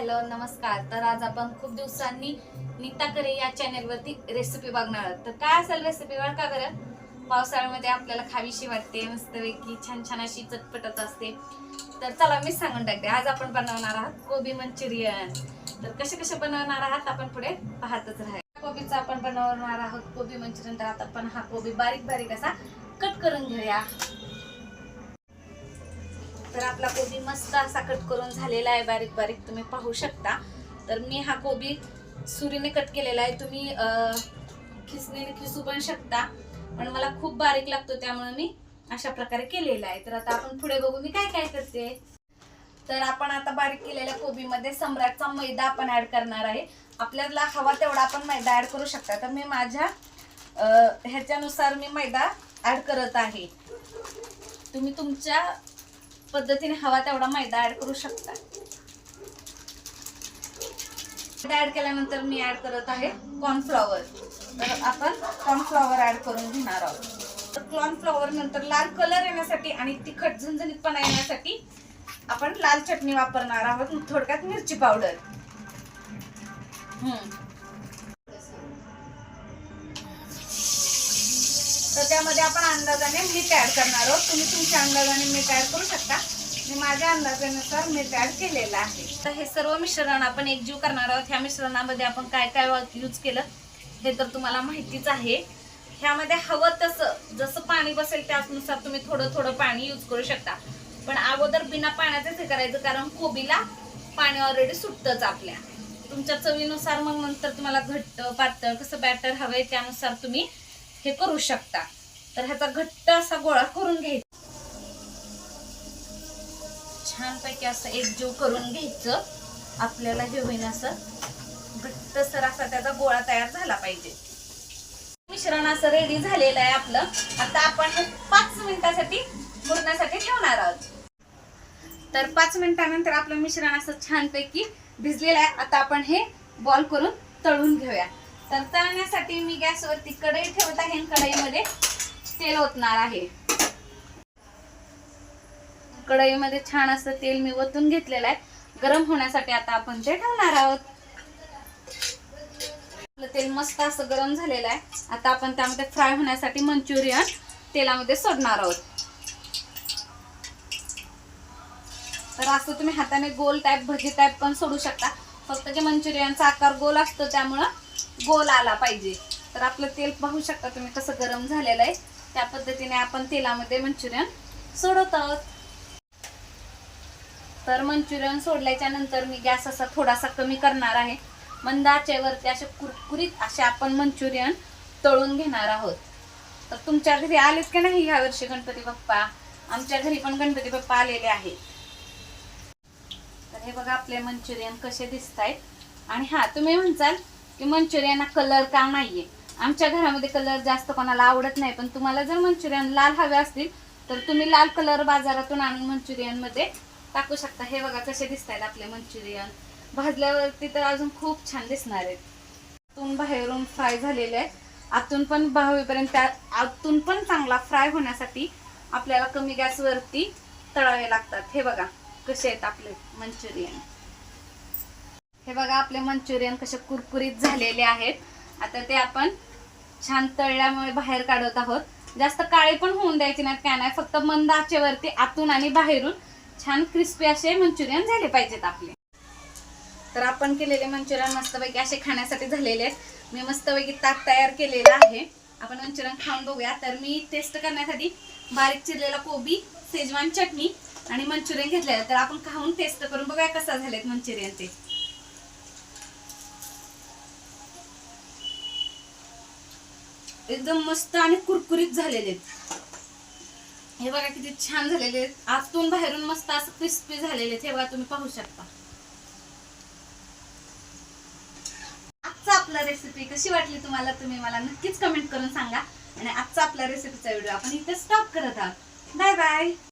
Hello नमस्कार. तर आज आपण खूप दिवसांनी नीता करे या चॅनेलवरती रेसिपी बघणार आहोत. तर काय असेल रेसिपी बघ का बरं? पावसाळ्यामध्ये आपल्याला खावीशी वाटते मस्तपैकी छान छान अशी चटपटत असते. तर चला मी सांगून टाकते. आज आपण बनवणार आहात कोबी मंचुरियन. तर कसे कसे बनवणार आहात आपण पुढे पाहतच राहा. कोबीचा आपण बनवणार आहोत कोबी मंचुरियन. तर आता आपण हा कोबी बारीक बारीक असा कट करून घेऊया. तर आपला कोबी मस्त असा कट करून झालेला आहे. बारीक बारीक तुम्ही पाहू शकता. तर मी हा कोबी सुरीने कट केलेला आहे. तुम्ही खिसणीने खिसू पण शकता. पण मला खूप बारीक लागतो त्यामुळे मी अशा प्रकारे केलेला आहे. तर आता आपण पुढे बघू मी काय काय करते. तर आपण आता बारीक केलेल्या कोबीमध्ये सम्राटचा मैदा आपण ऍड करणार आहे. आपल्याला हवा तेवढा आपण मैदा ऍड करू शकता. तर मी माझ्या ह्याच्यानुसार मी मैदा ऍड करत आहे. तुम्ही तुमच्या पद्धतीने हवा तेवढा मैदा ऍड करू शकता. मैदा ऍड केल्यानंतर मी ऍड करत आहे कॉर्नफ्लॉवर तर आपण कॉर्नफ्लॉवर ऍड करून घेणार आहोत. तर कॉर्नफ्लॉवर नंतर लाल कलर येण्यासाठी आणि तिखट झणझणीतपणा येण्यासाठी आपण लाल चटणी वापरणार आहोत. थोडक्यात मिरची पावडर हम्म. तर त्यामध्ये आपण अंदाजाने मीठ ॲड करणार आहोत. तुम्ही तुमच्या अंदाजाने मीठ ॲड करू शकता. मी माझ्या अंदाजानुसार मीठ ॲड केलेलं आहे. तर हे सर्व मिश्रण आपण एकजीव करणार आहोत. ह्या मिश्रणामध्ये आपण काय काय यूज केलं हे तर तुम्हाला माहितीच आहे. ह्यामध्ये हवं तसं जसं पाणी बसेल त्यानुसार तुम्ही थोडं थोडं पाणी यूज करू शकता. पण अगोदर बिना पाण्याचंच हे करायचं कारण कोबीला पाणी ऑलरेडी सुटतंच आपल्या. तुमच्या चवीनुसार मग नंतर तुम्हाला घट्ट पातळ कसं बॅटर हवं आहे त्यानुसार तुम्ही हे करू शकता. तर ह्याचा घट्ट असा गोळा करून घ्यायचा. छानपैकी असं एकजीव करून घ्यायचं. आपल्याला हे होईन असं घट्ट सर असा त्याचा गोळा तयार झाला पाहिजे. मिश्रण असं रेडी झालेलं आहे आपलं. आता आपण हे पाच मिनिटासाठी मुरण्यासाठी ठेवणार आहोत. तर पाच मिनिटानंतर आपलं मिश्रण असं छानपैकी भिजलेलं आहे. आता आपण हे बॉल करून तळून घेऊया. तर तळण्यासाठी मी गॅसवरती कढई ठेवत आहे कढईमध्ये तेल ओतणार आहे. कढईमध्ये छान असं तेल मी ओतून घेतलेलं आहे. गरम होण्यासाठी आता आपण ते ठेवणार आहोत. आपलं तेल मस्त असं गरम झालेलं आहे. आता आपण त्यामध्ये फ्राय होण्यासाठी मंचुरियन तेलामध्ये सोडणार आहोत. तर असं तुम्ही हाताने गोल टाईप भजी टाईप पण सोडू शकता. फक्त जे मंचुरियनचा आकार गोल असतो त्यामुळं गोल आला पाहिजे. तर आपलं तेल पाहू शकता तुम्ही कसं गरम झालेलं आहे. त्या पद्धतीने आपण तेलामध्ये मंचुरियन सोडत आहोत तर मंचुरियन सोडल्याच्या नंतर मी गॅस असा थोडासा कमी करणार आहे. मंद आचेवरती असे कुरकुरीत असे आपण मंचुरियन तळून घेणार आहोत. तर तुमच्या घरी आलेत की नाही ह्या वर्षी गणपती बाप्पा? आमच्या घरी पण गणपती बाप्पा आलेले आहेत. तर हे बघा आपले मंचुरियन कसे दिसत आहेत आणि हा तुम्ही म्हणसाल की मंचुरियनला कलर का नाहीये? आमच्या घरामध्ये कलर जास्त कोणाला आवडत नाही पण तुम्हाला जर मंचुरियन लाल हवे असतील तर तुम्ही लाल कलर बाजारातून आणून मंचुरियनमध्ये टाकू शकता. हे बघा कसे दिसत आहेत आपले मंचुरियन. भाजल्यावरती तर अजून खूप छान दिसणार आहेत. आतून बाहेरून फ्राय झालेले आहेत. आतून पण होईपर्यंत आतून पण चांगला फ्राय होण्यासाठी आपल्याला कमी गॅसवरती तळावे लागतात. हे बघा कसे आहेत आपले मंचुरियन. हे बघा आपले मंचुरियन कसे कुरकुरीत झालेले आहेत. आता ते आपण छान तळल्यामुळे बाहेर काढत आहोत. जास्त काळे पण होऊन द्यायचे नाहीत काय नाही फक्त मंद आचेवरती आतून आणि बाहेरून छान क्रिस्पी असे मंचुरियन झाले पाहिजेत आपले. तर आपण केलेले मंचुरियन मस्तपैकी असे खाण्यासाठी झालेले आहेत. मी मस्तपैकी ताक तयार केलेला आहे. आपण मंचुरियन खाऊन बघूया. तर मी टेस्ट करण्यासाठी बारीक चिरलेला कोबी सेजवान चटणी आणि मंचुरियन घेतलेलं तर आपण खाऊन टेस्ट करून बघूया कसा झालेत मंचुरियन ते. एकदम मस्त आणि कुरकुरीत झालेले आहेत. हे बघा किती छान झालेले आहेत. आतून बाहेरून मस्त असं क्रिस्पी झालेले आहेत. हे बघा तुम्ही पाहू शकता. आजचा आपला रेसिपी कशी वाटली तुम्हाला? तुम्ही मला नक्कीच कमेंट करून सांगा. आणि आजचा आपला रेसिपीचा व्हिडिओ आपण इथे स्टॉप करत आहोत. Bye bye